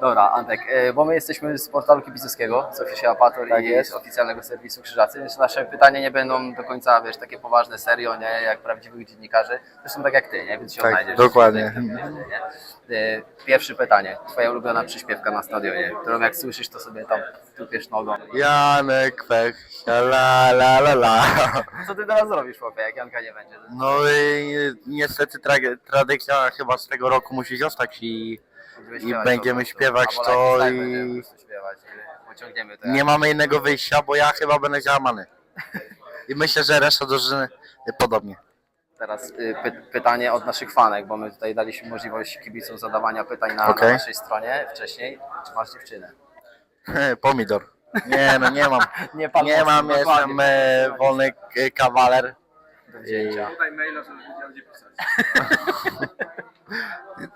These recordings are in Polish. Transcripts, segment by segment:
Dobra, Antek, e, bo my jesteśmy z portalu kibicowskiego, z Official Apator Tak i jest. z oficjalnego serwisu Krzyżacy, więc nasze pytania nie będą do końca, wiesz, takie poważne, serio, nie, jak prawdziwych dziennikarzy. Zresztą tak jak ty, nie, więc się Tak, odnajdziesz. dokładnie. Nie? E, Pierwsze pytanie, twoja ulubiona przyśpiewka na stadionie, którą jak słyszysz, to sobie tam tupiesz nogą. Janek Pech, la la la la. Co ty teraz zrobisz, chłopie, jak Janka nie będzie? No i niestety tra- tradycja chyba z tego roku musi zostać i Będziemy I śpiewać będziemy po prostu. śpiewać Albo to i- będziemy po prostu śpiewać i pociągniemy to. nie mamy innego wyjścia, bo ja chyba będę załamany. I myślę, że reszta drużyny podobnie. Teraz y, py pytanie od naszych fanek, bo my tutaj daliśmy możliwość kibicom zadawania pytań na, Okej. na naszej stronie wcześniej. Czy masz dziewczynę? Pomidor. Nie, no nie mam. Nie, pan Nie mam, mocno, jestem dokładnie, e, wolny k- kawaler. Wzięcia. Podaj maila, żeby wiedział gdzie pisać.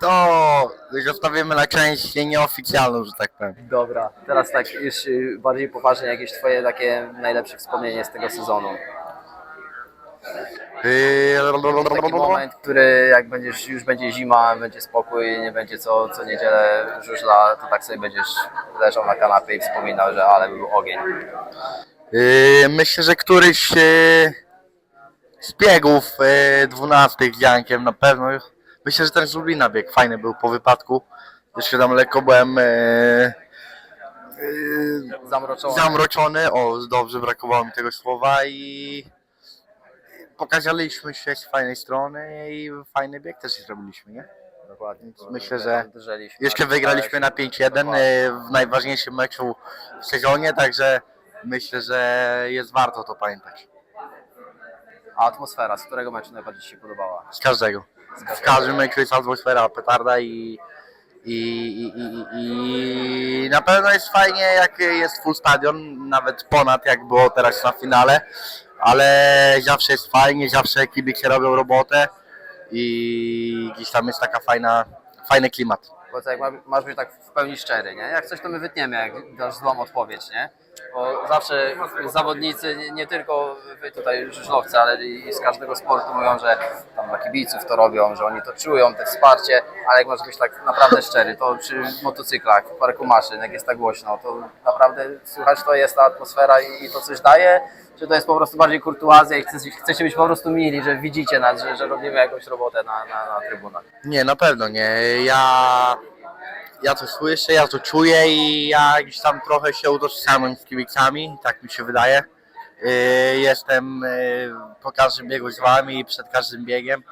To zostawimy na część nieoficjalną, że tak powiem. Dobra, teraz tak już y, bardziej poważnie, jakieś twoje takie najlepsze wspomnienie z tego sezonu. Taki moment, który jak będziesz, już będzie zima, będzie spokój, nie będzie co, co niedzielę żużla, to tak sobie będziesz leżał na kanapie i wspominał, że ale był ogień. Yy, Myślę, że któryś yy, z biegów yy, 12 z Jankiem na pewno. Myślę, że ten z Lublina bieg fajny był po wypadku. Jeszcze tam lekko byłem Zamroczony. zamroczony. O, dobrze, brakowało mi tego słowa i pokazaliśmy się z fajnej strony i fajny bieg też zrobiliśmy, nie? Dokładnie. Myślę, że Jeszcze wygraliśmy na staraliśmy. 5-1 Dokładnie. yy, w najważniejszym meczu w sezonie, także myślę, że jest warto to pamiętać. A atmosfera, z którego meczu najbardziej Ci się podobała? Z każdego. W każdym meczu jest atmosfera petarda i, i, i, i, i na pewno jest fajnie jak jest full stadion, nawet ponad jak było teraz na finale, ale zawsze jest fajnie, zawsze kibice robią robotę i gdzieś tam jest taka fajna, fajny klimat. Bo ma- masz być tak w pełni szczery, nie? Jak coś to my wytniemy, jak dasz złą odpowiedź, nie? Bo zawsze zawodnicy, nie, tylko wy tutaj żużlowcy, ale i z każdego sportu mówią, że tam dla kibiców to robią, że oni to czują, te wsparcie, ale jak masz być tak naprawdę szczery, to przy motocyklach, w parku maszyn, jak jest tak głośno, to naprawdę słychać to jest ta atmosfera i, i to coś daje, czy to jest po prostu bardziej kurtuazja i chcecie, chcecie być po prostu mili, że widzicie nas, że, że robimy jakąś robotę na, na, na trybunach. Nie, na pewno nie. Ja, ja to słyszę, ja to czuję i ja gdzieś tam trochę się utożsamiam z kibicami, tak mi się wydaje. Yy, Jestem yy, po każdym biegu z wami i przed każdym biegiem.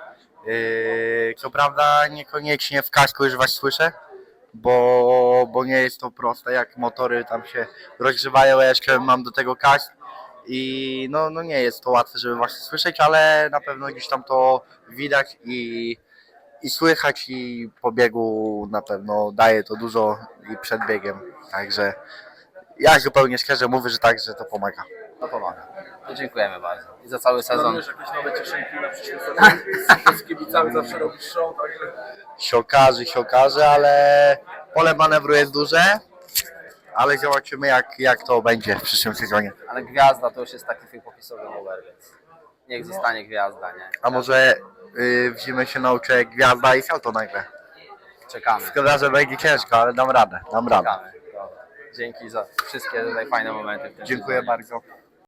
Yy, Co prawda niekoniecznie w kasku już was słyszę, bo, bo nie jest to proste, jak motory tam się rozgrzewają, ja jeszcze mam do tego kask i no, no nie jest to łatwe, żeby właśnie słyszeć, ale na pewno gdzieś tam to widać i, i słychać i po biegu na pewno daje to dużo i przed biegiem, także ja zupełnie szczerze mówię, że tak, że to pomaga. To pomaga. To dziękujemy bardzo. I za cały sezon. Planujesz jakieś nowe cieszynki na przyszły sezon? Z kibicami zawsze robisz show, także... się okaże, się okaże, ale pole manewru jest duże, ale zobaczymy jak, jak to będzie w przyszłym sezonie. Ale gwiazda to już jest taki twój popisowy numer, więc niech zostanie gwiazda, nie? A może yy, w zimę się nauczę gwiazda i salto nagle. Czekamy. Szkoda, że będzie ciężko, ale dam radę, dam radę. Czekamy. Dobra. Dzięki za wszystkie tutaj fajne momenty. w tym Dziękuję sezonie. bardzo.